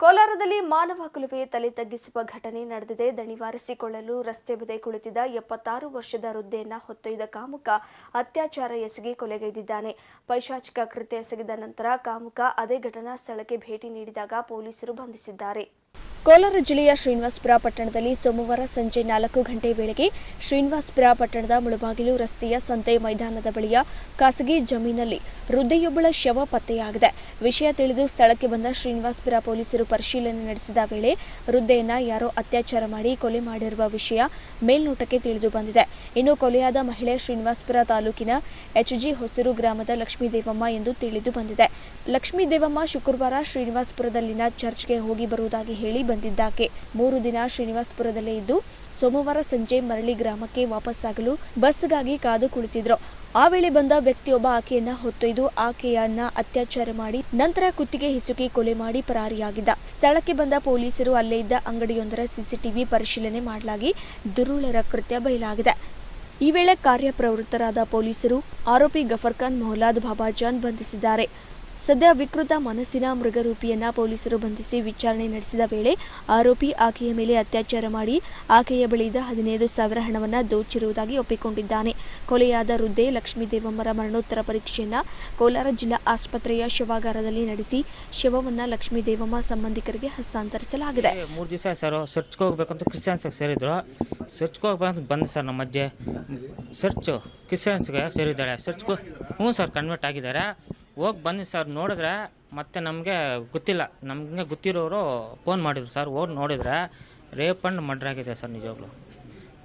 ಕೋಲಾರದಲ್ಲಿ ಮಾನವ ಕುಲುವೆ ತಲೆ ತಗ್ಗಿಸುವ ಘಟನೆ ನಡೆದಿದೆ. ದಣಿವಾರಿಸಿಕೊಳ್ಳಲು ರಸ್ತೆ ಬದಿ ಕುಳಿತಿದ್ದ ಎಪ್ಪತ್ತಾರು ವರ್ಷದ ವೃದ್ಧೆಯನ್ನ ಹೊತ್ತೊಯ್ದ ಕಾಮುಕ ಅತ್ಯಾಚಾರ ಎಸಗಿ ಕೊಲೆಗೈದಿದ್ದಾನೆ. ಪೈಶಾಚಿಕ ಕೃತ್ಯ ಎಸಗಿದ ನಂತರ ಕಾಮುಕ ಅದೇ ಘಟನಾ ಸ್ಥಳಕ್ಕೆ ಭೇಟಿ ನೀಡಿದಾಗ ಪೊಲೀಸರು ಬಂಧಿಸಿದ್ದಾರೆ. ಕೋಲಾರ ಜಿಲ್ಲೆಯ ಶ್ರೀನಿವಾಸಪುರ ಪಟ್ಟಣದಲ್ಲಿ ಸೋಮವಾರ ಸಂಜೆ ನಾಲ್ಕು ಗಂಟೆ ವೇಳೆಗೆ ಶ್ರೀನಿವಾಸಪುರ ಪಟ್ಟಣದ ಮುಳಬಾಗಿಲು ರಸ್ತೆಯ ಸಂತೆ ಮೈದಾನದ ಬಳಿಯ ಖಾಸಗಿ ಜಮೀನಲ್ಲಿ ವೃದ್ಧೆಯೊಬ್ಬಳ ಶವ ಪತ್ತೆಯಾಗಿದೆ. ವಿಷಯ ತಿಳಿದು ಸ್ಥಳಕ್ಕೆ ಬಂದ ಶ್ರೀನಿವಾಸಪುರ ಪೊಲೀಸರು ಪರಿಶೀಲನೆ ನಡೆಸಿದ ವೇಳೆ ವೃದ್ಧೆಯನ್ನ ಯಾರೋ ಅತ್ಯಾಚಾರ ಮಾಡಿ ಕೊಲೆ ಮಾಡಿರುವ ವಿಷಯ ಮೇಲ್ನೋಟಕ್ಕೆ ತಿಳಿದು ಬಂದಿದೆ. ಇನ್ನು ಕೊಲೆಯಾದ ಮಹಿಳೆ ಶ್ರೀನಿವಾಸಪುರ ತಾಲೂಕಿನ ಎಚ್ಜಿ ಹೊಸೂರು ಗ್ರಾಮದ ಲಕ್ಷ್ಮೀದೇವಮ್ಮ ಎಂದು ತಿಳಿದು ಬಂದಿದೆ. ಲಕ್ಷ್ಮೀದೇವಮ್ಮ ಶುಕ್ರವಾರ ಶ್ರೀನಿವಾಸಪುರದಲ್ಲಿನ ಚರ್ಚ್ಗೆ ಹೋಗಿ ಬರುವುದಾಗಿ ಹೇಳಿ ಬಂದಿದ್ದಾಕೆ. ಮೂರು ದಿನ ಶ್ರೀನಿವಾಸಪುರದಲ್ಲೇ ಇದ್ದು ಸೋಮವಾರ ಸಂಜೆ ಮರಳಿ ಗ್ರಾಮಕ್ಕೆ ವಾಪಸ್ಸಾಗಲು ಬಸ್ಗಾಗಿ ಕಾದು ಕುಳಿತಿದ್ರು. ಆ ವೇಳೆ ಬಂದ ವ್ಯಕ್ತಿಯೊಬ್ಬ ಆಕೆಯನ್ನ ಹೊತ್ತೊಯ್ದು ಆಕೆಯನ್ನ ಅತ್ಯಾಚಾರ ಮಾಡಿ ನಂತರ ಕುತ್ತಿಗೆ ಹಿಸುಕಿ ಕೊಲೆ ಮಾಡಿ ಪರಾರಿಯಾಗಿದ್ದ. ಸ್ಥಳಕ್ಕೆ ಬಂದ ಪೊಲೀಸರು ಅಲ್ಲೇ ಇದ್ದ ಅಂಗಡಿಯೊಂದರ ಸಿಸಿಟಿವಿ ಪರಿಶೀಲನೆ ಮಾಡಲಾಗಿ ದುರುಳರ ಕೃತ್ಯ ಬಯಲಾಗಿದೆ. ಈ ವೇಳೆ ಕಾರ್ಯಪ್ರವೃತ್ತರಾದ ಪೊಲೀಸರು ಆರೋಪಿ ಗಫರ್ ಖಾನ್ ಮೊಹಲಾದ್ ಬಾಬಾಜಾನ್ ಬಂಧಿಸಿದ್ದಾರೆ. ಸದ್ಯ ವಿಕೃತ ಮನಸ್ಸಿನ ಮೃಗರೂಪಿಯನ್ನ ಪೊಲೀಸರು ಬಂಧಿಸಿ ವಿಚಾರಣೆ ನಡೆಸಿದ ವೇಳೆ ಆರೋಪಿ ಆಕೆಯ ಮೇಲೆ ಅತ್ಯಾಚಾರ ಮಾಡಿ ಆಕೆಯ ಬಳಿಯಿದ್ದ ಹದಿನೈದು ಸಾವಿರ ಹಣವನ್ನ ದೋಚಿರುವುದಾಗಿ ಒಪ್ಪಿಕೊಂಡಿದ್ದಾನೆ. ಕೊಲೆಯಾದ ವೃದ್ಧೆ ಲಕ್ಷ್ಮೀ ದೇವಮ್ಮರ ಮರಣೋತ್ತರ ಪರೀಕ್ಷೆಯನ್ನ ಕೋಲಾರ ಜಿಲ್ಲಾ ಆಸ್ಪತ್ರೆಯ ಶವಾಗಾರದಲ್ಲಿ ನಡೆಸಿ ಶವವನ್ನ ಲಕ್ಷ್ಮೀ ದೇವಮ್ಮ ಸಂಬಂಧಿಕರಿಗೆ ಹಸ್ತಾಂತರಿಸಲಾಗಿದೆ. ಮೂರು ದಿವಸ ಸರ್ ಸರ್ಚ್ಗೆ ಹೋಗ್ಬೇಕಂತ ಸೇರಿದ್ರು ಸರ್ಚ್ಗೆ ಹೋಗ್ಬೇಕಂತ ಬಂದು ಸರ್ ನಮ್ಮ ಅಜ್ಜೆ. ಸರ್ಚು ಕ್ರಿಶ್ಚಿಯನ್ಸ್ಗೆ ಸೇರಿದ್ದಾಳೆ ಸರ್ಚ್ಗೆ ಹ್ಞೂ ಸರ್ ಕನ್ವರ್ಟ್ ಆಗಿದ್ದಾರೆ. ಹೋಗಿ ಬನ್ನಿ ಸರ್, ನೋಡಿದ್ರೆ ಮತ್ತೆ ನಮಗೆ ಗೊತ್ತಿಲ್ಲ. ನಮಗೆ ಗೊತ್ತಿರೋರು ಫೋನ್ ಮಾಡಿದ್ರು ಸರ್, ಹೋಗಿ ನೋಡಿದ್ರೆ ರೇಪ್ ಅಂಡ್ ಮರ್ಡರ್ ಆಗಿದೆ ಸರ್ ನಿಜವಾಗ್ಲೂ.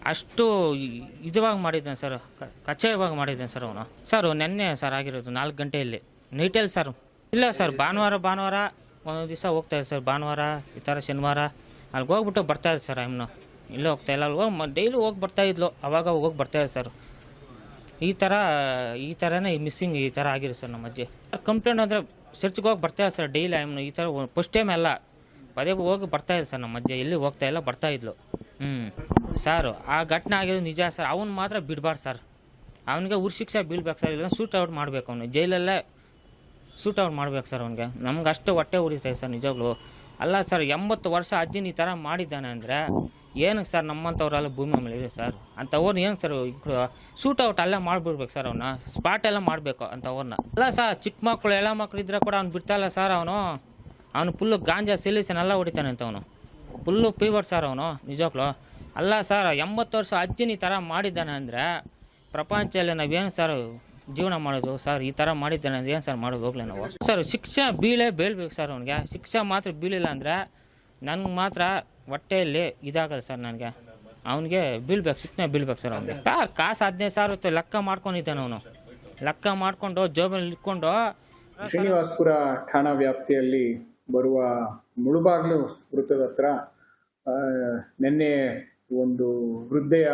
ಅಷ್ಟು ಇದುವಾಗಿ ಮಾಡಿದ್ದಾನೆ ಸರ್, ಕ- ಕಚ್ಚೆವಾಗಿ ಮಾಡಿದ್ದಾನೆ ಸರ್ ಅವನು. ಸರ್ ನೆನ್ನೆ ಸರ್ ಆಗಿರೋದು ನಾಲ್ಕು ಗಂಟೆಯಲ್ಲಿ. ನೈಟಲ್ಲಿ ಸರ್. ಇಲ್ಲ ಸರ್, ಭಾನುವಾರ ಭಾನುವಾರ ಒಂದೊಂದು ದಿವಸ ಹೋಗ್ತಾ ಇದೆ ಸರ್, ಭಾನುವಾರ, ಈ ಥರ ಶನಿವಾರ. ಅಲ್ಲಿಗೆ ಹೋಗ್ಬಿಟ್ಟು ಬರ್ತಾ ಇದೆ ಸರ್ ಇನ್ನು ಇಲ್ಲೇ ಹೋಗ್ತಾ ಇಲ್ಲ ಅಲ್ಲಿ ಹೋಗಿ ಡೈಲಿ ಹೋಗಿ ಬರ್ತಾ ಇದ್ಲು, ಅವಾಗ ಹೋಗಿ ಬರ್ತಾ ಇದೆ ಸರ್. ಈ ಥರ ಈ ಥರನೇ ಮಿಸ್ಸಿಂಗ್ ಈ ಥರ ಆಗಿದೆ ಸರ್ ನಮ್ಮ ಅಜ್ಜಿ. ಕಂಪ್ಲೇಂಟ್ ಅಂದರೆ ಸರ್ಚ್ಗೆ ಹೋಗಿ ಬರ್ತಾ ಸರ್ ಡೈಲಿ ಐಮ್ನು ಈ ಥರ ಫಸ್ಟ್ ಟೈಮ್ ಎಲ್ಲ. ಪದೇ ಹೋಗಿ ಬರ್ತಾ ಇದೆ ಸರ್ ನಮ್ಮ ಅಜ್ಜಿ, ಎಲ್ಲಿ ಹೋಗ್ತಾ ಇಲ್ಲ, ಬರ್ತಾ ಇದ್ಲು. ಹ್ಞೂ ಸರ್, ಆ ಘಟನೆ ಆಗಿದ್ದು ನಿಜ ಸರ್, ಅವ್ನು ಮಾತ್ರ ಬಿಡಬಾರ್ದು ಸರ್. ಅವನಿಗೆ ಉರ್ ಶಿಕ್ಷೆ ಬೀಳ್ಬೇಕು ಸರ್ ಇಲ್ಲ ಸೂಟ್ ಔಟ್ ಮಾಡಬೇಕು ಅವನು. ಜೈಲಲ್ಲೇ ಸೂಟ್ ಔಟ್ ಮಾಡ್ಬೇಕು ಸರ್ ಅವನಿಗೆ. ನಮ್ಗೆ ಅಷ್ಟು ಹೊಟ್ಟೆ ಉರಿತೈತೆ ಸರ್, ನಿಜವಾಗ್ಲೂ. ಅಲ್ಲ ಸರ್, ಎಂಬತ್ತು ವರ್ಷ ಅಜ್ಜಿನ ಈ ಥರ ಮಾಡಿದ್ದಾನೆ ಅಂದರೆ ಏನಕ್ಕೆ ಸರ್ ನಮ್ಮಂಥವ್ರೆಲ್ಲ ಭೂಮಿ ಮೇಲೆ ಇದೆ ಸರ್? ಅಂಥವ್ರನ್ನ ಏನು ಸರ್ ಸೂಟ್ ಔಟ್ ಅಲ್ಲೇ ಮಾಡಿಬಿಡ್ಬೇಕು ಸರ್ ಅವನ್ನ ಸ್ಪಾಟ್ ಎಲ್ಲ ಮಾಡಬೇಕು ಅಂಥವ್ರನ್ನ ಅಲ್ಲ ಸರ್, ಚಿಕ್ಕ ಮಕ್ಕಳು ಎಲ್ಲ ಮಕ್ಕಳು ಇದ್ರೆ ಕೂಡ ಅವ್ನು ಬಿಡ್ತಾಯಿಲ್ಲ ಸರ್ ಅವನು. ಅವನು ಫುಲ್ಲು ಗಾಂಜಾ ಸಿಲಿಸನ್ ಎಲ್ಲ ಹೊಡಿತಾನೆ ಅಂತ ಅವನು. ಫುಲ್ಲು ಪೀವರ್ ಸರ್ ಅವನು ನಿಜಕ್ಕೂ ಅಲ್ಲ ಸರ್, ಎಂಬತ್ತು ವರ್ಷ ಅಜ್ಜಿನ ಈ ಥರ ಮಾಡಿದ್ದಾನೆ ಅಂದರೆ ಪ್ರಪಂಚದಲ್ಲಿ ನಾವೇನು ಸರ್ ಜೀವನ ಮಾಡೋದು, ಸರ್, ಈ ಥರ ಮಾಡಿದ್ದಾನೆ ಅಂದ್ರೆ ಏನು ಸರ್ ಮಾಡೋದು? ಹೋಗ್ಲಿ ನಾವು. ಸರ್, ಶಿಕ್ಷೆ ಬೀಳೆ ಬೀಳ್ಬೇಕು ಸರ್ ಅವನಿಗೆ. ಶಿಕ್ಷೆ ಮಾತ್ರ ಬೀಳಿಲ್ಲ ಅಂದರೆ ನನಗೆ ಮಾತ್ರ ಹೊಟ್ಟೆಯಲ್ಲಿ ಇದಾಗಲ್ಲ ಸರ್ ನನಗೆ. ಅವನಿಗೆ ಬೀಳ್ಬೇಕು, ಶಿಕ್ಷೆ ಬೀಳ್ಬೇಕು ಸರ್ ಅವನಿಗೆ. ಸರ್ ಕಾಸು ಹದಿನೈದು ಸಾವಿರ ಹೊತ್ತು ಲೆಕ್ಕ ಮಾಡ್ಕೊಂಡಿದ್ದಾನೆ ಅವನು. ಲೆಕ್ಕ ಮಾಡ್ಕೊಂಡು ಜೋಬಲ್ಲಿ ಇಟ್ಕೊಂಡು ಶ್ರೀನಿವಾಸ್ಪುರ ಠಾಣಾ ವ್ಯಾಪ್ತಿಯಲ್ಲಿ ಬರುವ ಮುಳುಬಾಗ್ಲು ವೃತ್ತದ ಹತ್ರ ನಿನ್ನೆ ಒಂದು ವೃದ್ಧೆಯ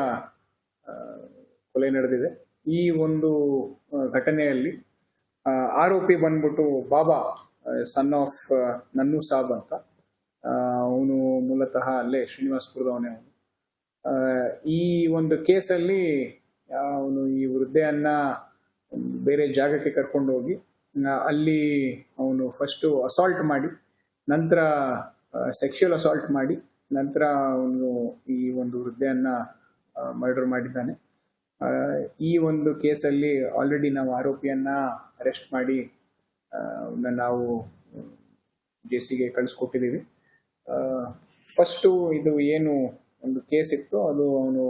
ಕೊಲೆ ನಡೆದಿದೆ. ಈ ಒಂದು ಘಟನೆಯಲ್ಲಿ ಆರೋಪಿ ಬಂದ್ಬಿಟ್ಟು ಬಾಬಾ ಸನ್ ಆಫ್ ನನ್ನು ಸಾಬ್ ಅಂತ. ಅವನು ಮೂಲತಃ ಅಲ್ಲೇ ಶ್ರೀನಿವಾಸಪುರದವನೇ ಅವನು. ಈ ಒಂದು ಕೇಸಲ್ಲಿ, ಅವನು ಈ ವೃದ್ಧೆಯನ್ನ ಬೇರೆ ಜಾಗಕ್ಕೆ ಕರ್ಕೊಂಡು ಹೋಗಿ ಅಲ್ಲಿ ಅವನು ಫಸ್ಟು ಅಸಾಲ್ಟ್ ಮಾಡಿ, ನಂತರ ಸೆಕ್ಷುಯಲ್ ಅಸಾಲ್ಟ್ ಮಾಡಿ, ನಂತರ ಅವನು ಈ ಒಂದು ವೃದ್ಧೆಯನ್ನ ಮರ್ಡರ್ ಮಾಡಿದ್ದಾನೆ. ಈ ಒಂದು ಕೇಸಲ್ಲಿ ಆಲ್ರೆಡಿ ನಾವು ಆರೋಪಿಯನ್ನ ಅರೆಸ್ಟ್ ಮಾಡಿ ನಾವು ಜೆ ಸಿಗೆ ಕಳಿಸ್ಕೊಟ್ಟಿದ್ದೀವಿ ಫಸ್ಟು ಇದು ಏನು ಒಂದು ಕೇಸ್ ಇತ್ತು ಅದು ಅವನು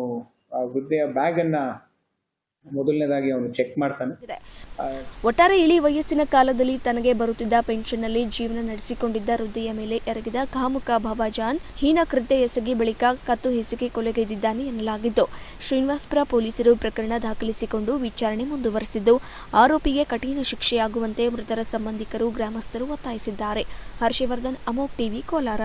ಆ ವೃದ್ಧೆಯ ಬ್ಯಾಗನ್ನು ಮೊದಲನೇದಾಗಿ ಅವನು ಚೆಕ್ ಮಾಡ್ತಾನೆ. ಒಟ್ಟಾರೆ ಇಳಿ ವಯಸ್ಸಿನ ಕಾಲದಲ್ಲಿ ತನಗೆ ಬರುತ್ತಿದ್ದ ಪೆನ್ಷನ್ನಲ್ಲಿ ಜೀವನ ನಡೆಸಿಕೊಂಡಿದ್ದ ವೃದ್ಧೆಯ ಮೇಲೆ ಎರಗಿದ ಕಾಮುಕ ಬಾಬಾಜಾನ್ ಹೀನ ಕೃತ್ಯ ಎಸಗಿ ಬಳಿಕ ಕತ್ತು ಹಿಸುಕಿ ಕೊಲೆಗೈದಿದ್ದಾನೆ ಎನ್ನಲಾಗಿದ್ದು, ಶ್ರೀನಿವಾಸಪುರ ಪೊಲೀಸರು ಪ್ರಕರಣ ದಾಖಲಿಸಿಕೊಂಡು ವಿಚಾರಣೆ ಮುಂದುವರೆಸಿದ್ದು, ಆರೋಪಿಗೆ ಕಠಿಣ ಶಿಕ್ಷೆಯಾಗುವಂತೆ ಮೃತರ ಸಂಬಂಧಿಕರು ಗ್ರಾಮಸ್ಥರು ಒತ್ತಾಯಿಸಿದ್ದಾರೆ. ಹರ್ಷವರ್ಧನ್, ಅಮೋಕ್ ಟಿವಿ, ಕೋಲಾರ.